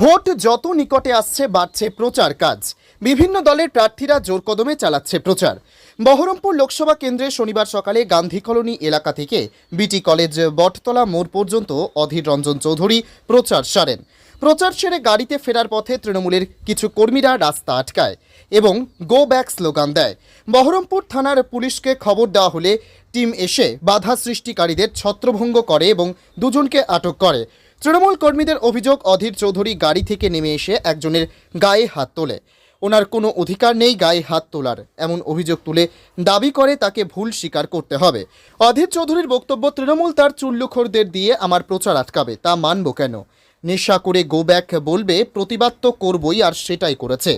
Vote যত নিকটে আসছে, বাড়ছে প্রচার কাজ। বিভিন্ন দলের প্রার্থীরা জোর কদমে চালাচ্ছে প্রচার। বহরমপুর লোকসভা কেন্দ্রে শনিবার সকালে গান্ধী কলোনি এলাকা থেকে বিটি কলেজ বটতলা মোড় পর্যন্ত অধীর রঞ্জন চৌধুরী প্রচার সারেন। প্রচার সেরে গাড়িতে ফেরার পথে তৃণমূলের কিছু কর্মীরা রাস্তা আটকায়। এবং গো ব্যাক স্লোগান দেয়। বহরমপুর থানার পুলিশকে খবর দেওয়া হলে টিম এসে বাধা সৃষ্টিকারীদের ছত্রভঙ্গ করে এবং দুজনকে আটক করে। তৃণমূল কর্মীদের অভিযোগ, অধীর চৌধুরী গাড়ি থেকে নেমে এসে একজনের গায়ে হাত তোলে। ওনার কোনো অধিকার নেই গায়ে হাত তোলার। এমন অভিযোগ তুলে দাবি করে তাকে ভুল স্বীকার করতে হবে। অধীর চৌধুরীর বক্তব্য, তৃণমূল তার চুল্লুখোরদের দিয়ে আমার প্রচার আটকাবে, তা মানব কেন? নেশা করে গো ব্যাক বলবে, প্রতিবাদ তো করবই আর সেটাই করেছে।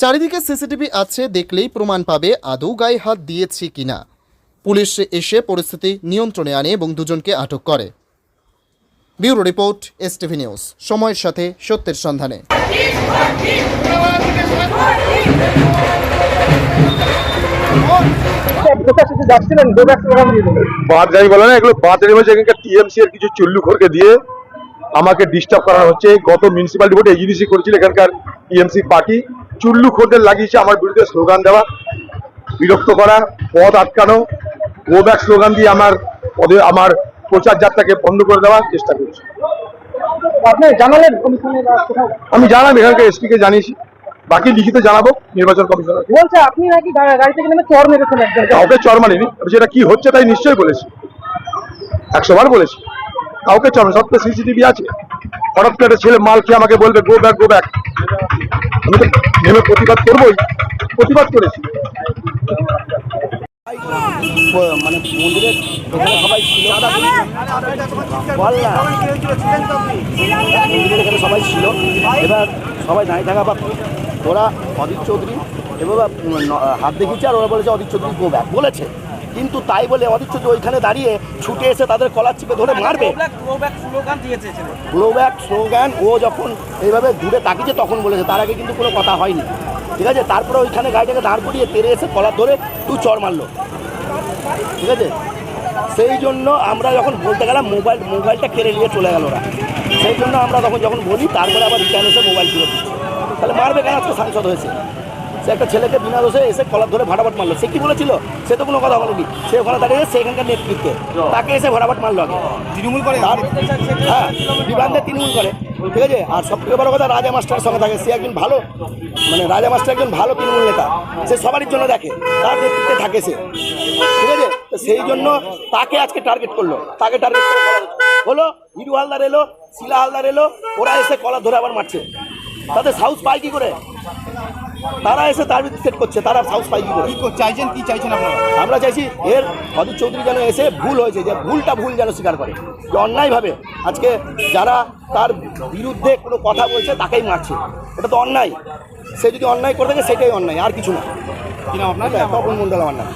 চারিদিকে সিসিটিভি আছে দেখলেই প্রমাণ পাবে আদৌ গায়ে হাত দিয়েছি কিনা। পুলিশ এসে পরিস্থিতি নিয়ন্ত্রণে আনে এবং দুজনকে আটক করে। Bureau report S TV news. সময়ের সাথে সত্যের সন্ধানে। বাদ গাড়ি বলে না, এগুলো বাদ এখানকার টিএমসি এর কিছু চুল্লুখোরকে দিয়ে আমাকে ডিস্টার্ব করা হচ্ছে। গত মিউনিসিপালিটি ভোটে এজিডিসি করেছিল এখানকার টিএমসি পার্টি চুল্লু চুল্লুখোরদের লাগিয়েছে আমার বিরুদ্ধে স্লোগান দেওয়া বিরক্ত করা পথ আটকানো গো ব্যাক স্লোগান দিয়ে আমার পদে আমার প্রচার যাত্রাকে বন্ধ করে দেওয়ার চেষ্টা করছে। জানালেন আমি জানাম এখানকার এসপি কে জানিয়েছি। বাকি লিখিত জানাব নির্বাচন কমিশনার। বলছে আপনি নাকি গাড়ি থেকে নেমে চর মেরেছেন কাউকে চর মারিনি। সেটা কি হচ্ছে তাই নিশ্চয়ই বলেছি। একশো বার বলেছি। কাউকে চর সব তো সিসিটিভি আছে। হঠাৎ করে ছেলে মাল খেয়ে আমাকে বলবে গো ব্যাক গো ব্যাক আমি তো নেমে প্রতিবাদ করবোই, প্রতিবাদ করেছি। মানে মন্দিরের সবাই ছিল এবার সবাই দাঁড়িয়ে থাকা বা ওরা অদিত চৌধুরী এবার হাত দেখিয়েছে আর ওরা বলেছে অদিত চৌধুরী গো ব্যাক বলেছে। কিন্তু তাই বলে অদিত চৌধুরী ওইখানে দাঁড়িয়ে ছুটে এসে তাদের কলার চিপে ধরে মারবে। গ্লো ব্যাক স্লোগান ও যখন এইভাবে ঘুরে তাকিয়েছে তখন বলেছে তার আগে কিন্তু কোনো কথা হয়নি। ঠিক আছে? তারপরে ওইখানে গাড়িটাকে দাঁড় করিয়ে তেরে এসে কলার ধরে তু চর মারলো। ঠিক আছে? সেই জন্য আমরা যখন বলতে গেলাম মোবাইল মোবাইলটা কেড়ে নিয়ে চলে গেল ওরা। সেই জন্য আমরা তখন যখন বলি তারপরে আবার রিটার্ন এসে মোবাইল দিচ্ছে। তাহলে মারবে কেন? আজকে সাংসদ হয়েছে। সে একটা ছেলেকে বিনা দোষে এসে কলার ধরে ভাড়াবাট মারলো। সে কি বলেছিল? সে তো কোনো কথা বলেনি। সে ওখানে দাঁড়িয়ে সেখানকার নেতৃত্বে। তাকে এসে ভাড়াবাট মারলো আগে। তৃণমূল করে? হ্যাঁ বিবান্ধে তৃণমূল করে। ঠিক আছে? আর সব থেকে বড় কথা রাজা মাস্টারের সঙ্গে থাকে। সে একজন ভালো মানে রাজা মাস্টার একজন ভালো তৃণমূল নেতা। সে সবারই জন্য দেখে। তার নেতৃত্বে থাকে সে। ঠিক আছে? তো সেই জন্য তাকে আজকে টার্গেট করল। তাকে টার্গেট করে হলো। হিরু হালদার এলো শিলা হালদার এলো ওরা এসে কলা ধরে আবার মারছে। তাদের সাউথ পায় কি করে? তারা এসে তার সেট করছে তারা সাউথ পাই কি করে? চাইছেন কি চাইছেন আপনারা? আমরা চাইছি এর অজিত চৌধুরী যেন এসে ভুল হয়েছে যে ভুলটা ভুল যেন স্বীকার করে। যে অন্যায়ভাবে আজকে যারা তার বিরুদ্ধে কোনো কথা বলছে তাকেই মারছে। এটা তো অন্যায়। সে যদি অন্যায় করে থাকে সেটাই অন্যায় আর কিছু না। কিনা আপনার? তপন মন্ডল আমার নাম।